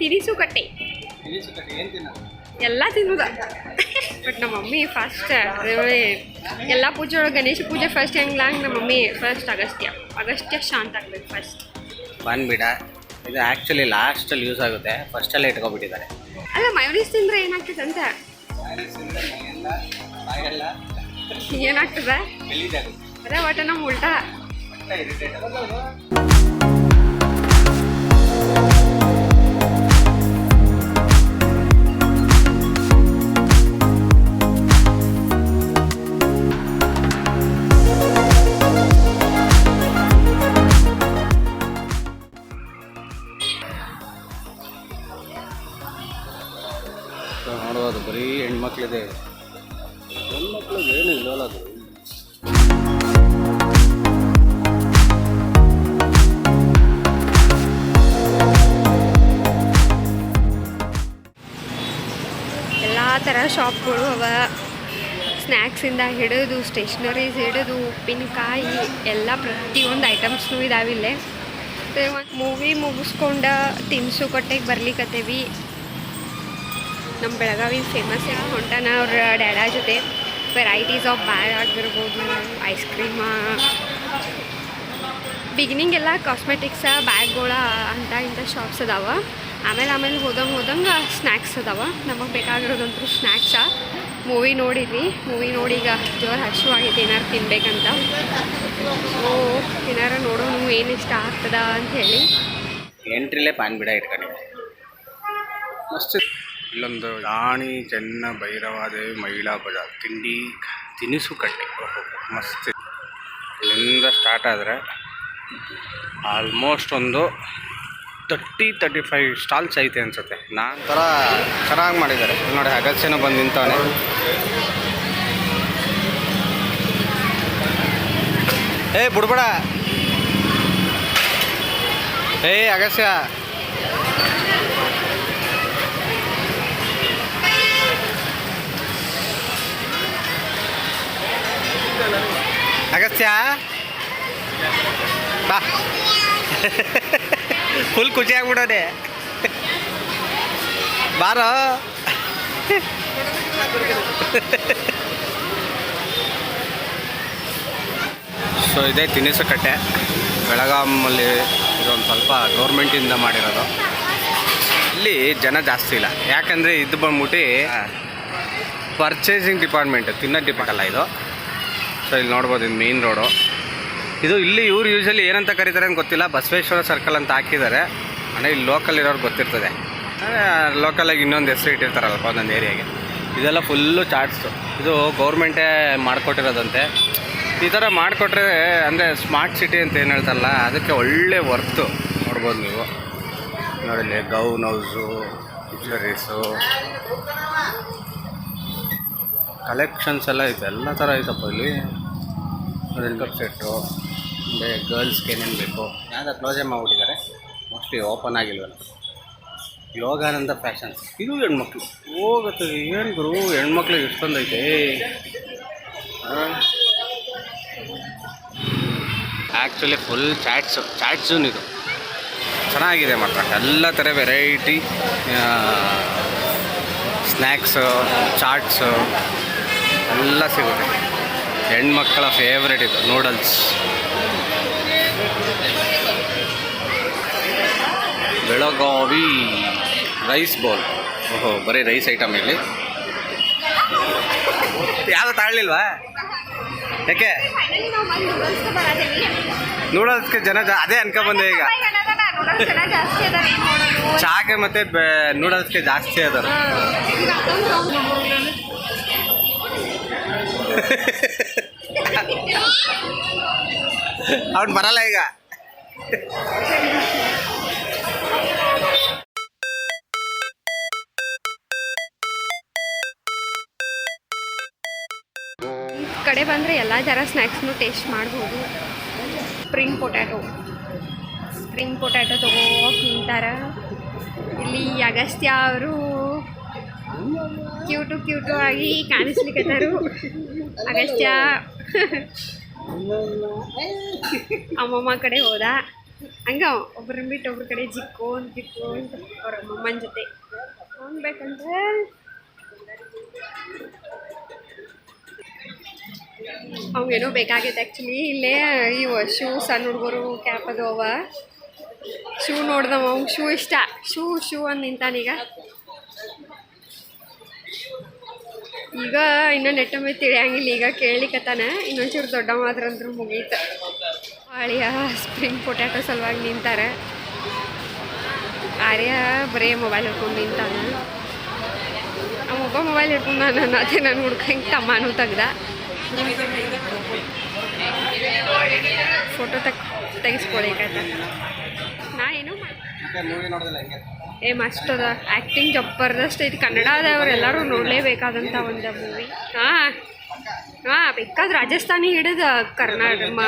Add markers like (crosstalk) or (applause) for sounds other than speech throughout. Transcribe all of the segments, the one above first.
ತಿನಿಸು ಕಟ್ಟೆ ಎಲ್ಲ ತಿನ್ನೋದ ಬಟ್ ನಮ್ಮ ಮಮ್ಮಿ ಫಸ್ಟ್ ಎಲ್ಲ ಪೂಜೆ ಒಳಗೆ ಗಣೇಶ ಪೂಜೆ ಫಸ್ಟ್ ಹೆಂಗಿಲ್ಲ ಹಂಗೆ ನಮ್ಮ ಮಮ್ಮಿ ಫಸ್ಟ್ ಅಗಸ್ತ್ಯ. ಅಗಸ್ತ್ಯ ಶಾಂತ ಆಗ್ಬೇಕು ಫಸ್ಟ್ ಬಂದ್ಬಿಡ. ಇದು ಆ್ಯಕ್ಚುಲಿ ಲಾಸ್ಟಲ್ಲಿ ಯೂಸ್ ಆಗುತ್ತೆ. ಫಸ್ಟಲ್ಲೇ ಇಟ್ಕೊಬಿಟ್ಟಿದ್ದಾರೆ. ಅಲ್ಲ ಮಯೋನೀಸ್ ತಿಂದ್ರೆ ಏನಾಗ್ತದೆ ಅಂತ? ಏನಾಗ್ತದೆ? ಅದೇ. ಒಟ್ಟು ನಮ್ಮ ಉಲ್ಟಾ. ಹೆಣ್ಮಕ್ಳಿದೆ ಹೆಣ್ಮಕ್ಳಿಗೆ ಏನು ಇಲ್ಲವಲ್ಲ ಅದು. ಎಲ್ಲ ಥರ ಶಾಪ್ಗಳು ಅವ. ಸ್ನ್ಯಾಕ್ಸಿಂದ ಹಿಡಿದು ಸ್ಟೇಷ್ನರೀಸ್ ಹಿಡಿದು ಉಪ್ಪಿನಕಾಯಿ ಎಲ್ಲ ಪ್ರತಿಯೊಂದು ಐಟಮ್ಸ್ನು ಇದಾವಿಲ್ಲೇ ಮತ್ತು ಮೂವಿ ಮುಗಿಸ್ಕೊಂಡು ತಿನ್ಸು ಕೊಟ್ಟೆಗೆ ಬರ್ಲಿಕ್ಕತ್ತೇವಿ ನಮ್ಮ ಬೆಳಗಾವಿ ಫೇಮಸ್ ಹೊಂಟಾನ ಅವ್ರ ಡ್ಯಾಡ ಜೊತೆ. ವೆರೈಟೀಸ್ ಆಫ್ ಬ್ಯಾಗ್ ಆಗಿರ್ಬೋದು ಐಸ್ ಕ್ರೀಮ ಬಿಗಿನಿಂಗ್ ಎಲ್ಲ ಕಾಸ್ಮೆಟಿಕ್ಸ ಬ್ಯಾಗ್ಗಳ ಅಂತ ಇಂಥ ಶಾಪ್ಸ್ ಅದಾವ. ಆಮೇಲೆ ಆಮೇಲೆ ಹೋದಂಗೆ ಹೋದಂಗೆ ಸ್ನ್ಯಾಕ್ಸ್ ಅದಾವ. ನಮಗೆ ಬೇಕಾಗಿರೋದಂತೂ ಸ್ನ್ಯಾಕ್ಸ ಮೂವಿ ನೋಡಿದ್ವಿ. ಮೂವಿ ನೋಡಿ ಈಗ ಜೋರು ಹಸು ಆಗೈತೆ ಏನಾರು ತಿನ್ಬೇಕಂತ. ಸೊ ಏನಾರು ನೋಡೋಣ ಏನು ಇಷ್ಟ ಆಗ್ತದ ಅಂತ ಹೇಳಿ. ಎಂಟ್ರಿಲೇ ಪಾನ್ ಬಿಡ ಇಟ್ಕೊಂಡಿದ್ದೆ ಮಸ್ತ್. ಇಲ್ಲೊಂದು ರಾಣಿ, ಚೆನ್ನ, ಭೈರವಾದೇವಿ, ಮಹಿಳಾ ಬಜಾರ್. ತಿಂಡಿ, ತಿನಿಸು ಕಟ್ಟೆ. ಮಸ್ತ್. ಇಲ್ಲಿಂದ ಸ್ಟಾರ್ಟ್ ಆದರೆ ಆಲ್ಮೋಸ್ಟ್ ಒಂದು ತರ್ಟಿ ತರ್ಟಿ ಫೈವ್ ಸ್ಟಾಲ್ಸ್ ಐತೆ ಅನ್ಸುತ್ತೆ. ನಾನು ಥರ ಚೆನ್ನಾಗಿ ಮಾಡಿದ್ದಾರೆ. ನೋಡಿ ಅಗಸ್ಯನ ಬಂದು ನಿಂತವನೆ. ಏ, ಬಿಡ್ಬೇಡ. ಏ ಅಗಸ್ಯ ಅಗಸ್ತ್ಯ? ಬಾ. ಫುಲ್ ಖುಷಿ ಆಗ್ಬಿಡೋದೆ. ಬಾರೋ. ಸೊ ಇದೇ ತಿನಿಸು ಕಟ್ಟೆ. ಬೆಳಗಾಮಲ್ಲಿ ಇದೊಂದು ಸ್ವಲ್ಪ ಗೌರ್ಮೆಂಟಿಂದ ಮಾಡಿರೋದು. ಇಲ್ಲಿ ಜನ ಜಾಸ್ತಿ ಇಲ್ಲ. ಯಾಕಂದರೆ ಇದು ಬಂದ್ಬಿಟ್ಟು ಪರ್ಚೇಸಿಂಗ್ ಡಿಪಾರ್ಟ್ಮೆಂಟ್ ತಿನ್ನೋ ಡಿಪಾರ್ಟ್ ಅಲ್ಲ ಇದು. ಸೊ ಇಲ್ಲಿ ನೋಡ್ಬೋದು, ಇದು ಮೇನ್ ರೋಡು ಇದು ಇಲ್ಲಿ ಇವ್ರು ಯೂಶಲಿ ಏನಂತ ಕರೀತಾರೆ ಅಂತ ಗೊತ್ತಿಲ್ಲ, ಬಸವೇಶ್ವರ ಸರ್ಕಲ್ ಅಂತ ಹಾಕಿದ್ದಾರೆ. ಅಂದರೆ ಇಲ್ಲಿ ಲೋಕಲ್ ಇರೋರು ಗೊತ್ತಿರ್ತದೆ. ಲೋಕಲಾಗಿ ಇನ್ನೊಂದು ಹೆಸರು ಇಟ್ಟಿರ್ತಾರಲ್ಲಪ್ಪ ಒಂದೊಂದು ಏರಿಯಾಗೆ ಇದೆಲ್ಲ ಫುಲ್ಲು ಚಾರ್ಟ್ಸು ಇದು ಗೌರ್ಮೆಂಟೇ ಮಾಡಿಕೊಟ್ಟಿರೋದಂತೆ. ಈ ಥರ ಮಾಡಿಕೊಟ್ರೆ, ಅಂದರೆ ಸ್ಮಾರ್ಟ್ ಸಿಟಿ ಅಂತ ಏನು ಹೇಳ್ತಾರಲ್ಲ, ಅದಕ್ಕೆ ಒಳ್ಳೆ ವರ್ತು ನೋಡ್ಬೋದು ನೀವು. ನೋಡಿಲ್ಲಿ ಗೌನ್ ಹೌಸು ಫಿಶರೀಸು ಕಲೆಕ್ಷನ್ಸ್ ಎಲ್ಲ ಐತೆ ಎಲ್ಲ ಥರ ಐತಪ್ಪ ಇಲ್ಲಿ. ಮೇಕಪ್ ಸೆಟ್ಟು ಅಂದರೆ ಗರ್ಲ್ಸ್ಗೆ ಏನೇನು ಬೇಕು. ಯಾವ್ದು ಕ್ಲೋಸೇ ಮಾಡಿಬಿಟ್ಟಿದ್ದಾರೆ. ಮೋಸ್ಟ್ಲಿ ಓಪನ್ ಆಗಿಲ್ವಲ್ಲ. ಯೋಗಾನಂದ ಫ್ಯಾಷನ್ಸ್ ಇದು ಹೆಣ್ಮಕ್ಳು. ಹೋಗುತ್ತೆ, ಏನು ಗುರು ಹೆಣ್ಮಕ್ಳಿಗೆ ಇಷ್ಟೊಂದೈತೆ ಆ್ಯಕ್ಚುಲಿ ಫುಲ್ ಚಾಟ್ಸು ಚಾಟ್ ಇದು. ಚೆನ್ನಾಗಿದೆ ಮಾತ್ರ. ಎಲ್ಲ ಥರ ವೆರೈಟಿ ಸ್ನ್ಯಾಕ್ಸು ಚಾಟ್ಸು ಎಲ್ಲ ಸಿಗುತ್ತೆ. ಹೆಣ್ಮಕ್ಕಳ ಫೇವ್ರೆಟ್ ಇದು ನೂಡಲ್ಸ್ ಬೆಳಗಾವಿ ರೈಸ್ ಬೌಲ್ ಓಹೋ, ಬರೀ ರೈಸ್ ಐಟಮ್ ಇಲ್ಲಿ. ಯಾವುದು ತಾಳಲಿಲ್ವಾ ಯಾಕೆ? ನೂಡಲ್ಸ್ಗೆ ಜನ ಅದೇ ಅನ್ಕೊಂಬಂದೆ ಈಗ. ಚಾಗೆ ಮತ್ತೆ ನೂಡಲ್ಸ್ಗೆ ಜಾಸ್ತಿ ಅದಾರ. ಅವ್ನು ಬರಲ್ಲ ಈಗ. ಕಡೆ ಬಂದರೆ ಎಲ್ಲ ಥರ ಸ್ನ್ಯಾಕ್ಸ್ನು ಟೇಸ್ಟ್ ಮಾಡ್ಬೋದು. ಸ್ಪ್ರಿಂಗ್ ಪೊಟ್ಯಾಟೊ ಸ್ಪ್ರಿಂಗ್ ಪೊಟ್ಯಾಟೊ ತಗೋ ತಿಂತಾರ ಇಲ್ಲಿ ಅಗಸ್ತ್ಯ ಅವರು ಕ್ಯೂಟು ಕ್ಯೂಟು ಆಗಿ ಕಾಣಿಸ್ಲಿಕ್ಕೆ ಅಗಸ್ತ್ಯ (laughs) ಅಮ್ಮಮ್ಮ ಕಡೆ ಹೋದ. ಹಂಗ ಒಬ್ರನ್ನ ಬಿಟ್ಟು ಒಬ್ಬರ ಕಡೆ ಜಿಕ್ಕು ಜಿಕ್ಕು ಅಂತ ಅವ್ರ ಅಮ್ಮಮ್ಮನ ಜೊತೆ. ಹೋಗ್ಬೇಕಂದ್ರೆ ಅವಂಗೇನೋ ಬೇಕಾಗೈತೆ ಆ್ಯಕ್ಚುಲಿ ಇಲ್ಲೇ ಇವ ಶೂ ಸಣ್ಣ ಹುಡುಗರು ಕ್ಯಾಪ್ ಅವ. ಶೂ ನೋಡ್ದವ, ಅವ್ಗೆ ಶೂ ಇಷ್ಟ. ಶೂ ಶೂ ಅಂದ ನಿಂತಾನೀಗ ಈಗ ಇನ್ನೊಂದು ನೆಟ್ಟೊಮ್ಮೆ ತಿಳಿಯಂಗಿಲ್ಲ. ಈಗ ಕೇಳಲಿಕ್ಕತ್ತಾನೆ ಇನ್ನೊಂಚೂರು ದೊಡ್ಡ ಮಾತ್ರ ಅಂದ್ರೆ ಮುಗೀತು. ಆಳಿಯ ಸ್ಪ್ರಿಂಗ್ ಪೊಟ್ಯಾಟೊ ಸಲುವಾಗಿ ನಿಂತಾರೆ. ಆರ್ಯ ಬರೀ ಮೊಬೈಲ್ ಹಿಡ್ಕೊಂಡು ನಿಂತಾನ. ಆ ಒಬ್ಬ ಮೊಬೈಲ್ ಹಿಡ್ಕೊಂಡು ನಾನು ಅದೇ ನಾನು ಹುಡ್ಕಂಗೆ ತಮ್ಮನೂ ತೆಗ್ದ. ಫೋಟೋ ತೆಗ್ ತೆಗಿಸ್ಕೊಳಿಕತ್ತ ನಾ ಏನೂ ಏ ಮಸ್ತ್ ಅದ ಆ್ಯಕ್ಟಿಂಗ್ ಜಬರ್ದಸ್ತ್ ಇದು ಕನ್ನಡದವ್ರು ಎಲ್ಲರೂ ನೋಡಲೇಬೇಕಾದಂಥ ಒಂದು ಮೂವಿ ಹಾಂ ಹಾಂ ಬೇಕಾದ್ರೆ ರಾಜಸ್ಥಾನಿ ಹಿಡಿದು ಕರ್ನಾಟಕ ಮ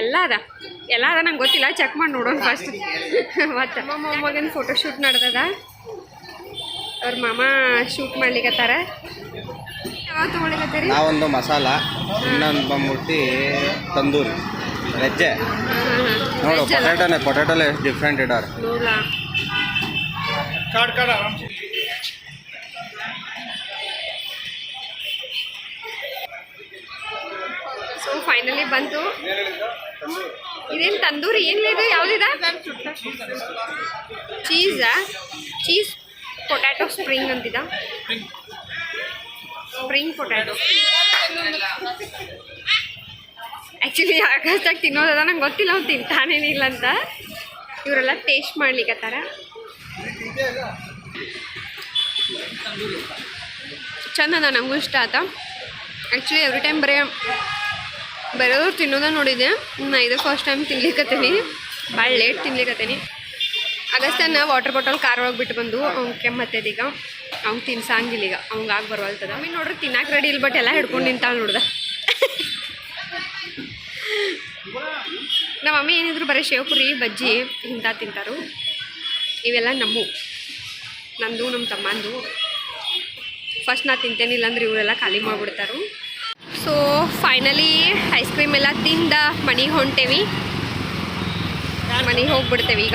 ಎಲ್ಲ ಅದ. ಎಲ್ಲ ಅದ ನಂಗೆ ಗೊತ್ತಿಲ್ಲ. ಚೆಕ್ ಮಾಡಿ ನೋಡೋಣ ಫಸ್ಟ್ ಮತ್ತು ಮೊಮ್ಮಗನ ಫೋಟೋ ಶೂಟ್ ನಡೆದದ. ಅವ್ರ ಮಾಮ ಶೂಟ್ ಮಾಡ್ಲಿಕತ್ತಾರ. ಯಾವಾಗ ತೊಗೊಳಿಕತ್ತೀರಿ ನಾವೊಂದು ಮಸಾಲ ಇನ್ನೊಂದು ಬಂದ್ಬಿಟ್ಟು ತಂದೂರಿ. ವೆಜ್ಜೆ ನೋಡು ಪೊಟ್ಯಾಟೋನೇ ಪೊಟ್ಯಾಟೋಲೆ ಎಷ್ಟು ಡಿಫ್ರೆಂಟ್ ಇಡಾರ ಸೊ ಫೈನಲಿ ಬಂತು. ಇದೇನು ತಂದೂರಿ? ಏನಿದೆ ಯಾವುದಿದ? ಚೀಸಾ ಚೀಸ್ ಪೊಟ್ಯಾಟೋ ಸ್ಪ್ರಿಂಗ್ ಅಂತಿದ. ಸ್ಪ್ರಿಂಗ್ ಪೊಟ್ಯಾಟೊ ಆ್ಯಕ್ಚುಲಿ ಆಕಾಶದಾಗ ತಿನ್ನೋದದ ನಂಗೆ ಗೊತ್ತಿಲ್ಲ ಅವ್ನು ತಿಂತಾನೇನಿಲ್ಲ ಅಂತ. ಇವರೆಲ್ಲ ಟೇಸ್ಟ್ ಮಾಡ್ಲಿಕ್ಕತ್ತಾರ ಚಂದ ಅದ ನಂಗೂ ಇಷ್ಟ ಆತ. ಆ್ಯಕ್ಚುಲಿ ಎವ್ರಿ ಟೈಮ್ ಬರೀ ಬರೋದು ತಿನ್ನೋದ ನೋಡಿದೆ ನಾ ಇದು ಫಸ್ಟ್ ಟೈಮ್ ತಿನ್ಲಿಕ್ಕತ್ತೀನಿ ಭಾಳ ಲೇಟ್ ತಿನ್ಲಿಕ್ಕತ್ತೀನಿ ಅಗಸ್ತನ ವಾಟರ್ ಬಾಟಲ್ ಕಾರ್ ಒಳಗೆ ಬಿಟ್ಟು ಬಂದು, ಅವ್ನು ಕೆಮ್ಮತ್ತದ ಈಗ. ಅವ್ನು ತಿನ್ಸಂಗಿಲ್ಲ ಈಗ. ಅವ್ನಿಗೆ ಆಗಿ ಬರವಲ್ತದ. ನೋಡ್ರಿ ತಿನ್ನಕ್ಕೆ ರೆಡಿ ಇಲ್ಲ ಬಟ್ ಎಲ್ಲ ಹಿಡ್ಕೊಂಡು ನಿಂತಾಳೆ ನೋಡ್ದ. ನಮ್ಮ ಮಮ್ಮಿ ಏನಿದ್ರು ಬರೀ ಶೇವಪುರಿ, ಬಜ್ಜಿ ಇಂಥ ತಿಂತಾರು. ಇವೆಲ್ಲ ನಮ್ಮ. ನಂದು, ನಮ್ಮ ತಮ್ಮಂದು. ಫಸ್ಟ್ ನಾ ತಿಂತೇನಿಲ್ಲ ಅಂದ್ರೆ ಇವರೆಲ್ಲ ಖಾಲಿ ಮಾಡಿಬಿಡ್ತಾರು. ಸೊ ಫೈನಲಿ ಐಸ್ ಕ್ರೀಮ್ ಎಲ್ಲ ತಿಂದ ಮನೆಗೆ ಹೊಂಟೇವಿ. ಮನೆಗೆ ಹೋಗ್ಬಿಡ್ತೇವೆ ಈಗ.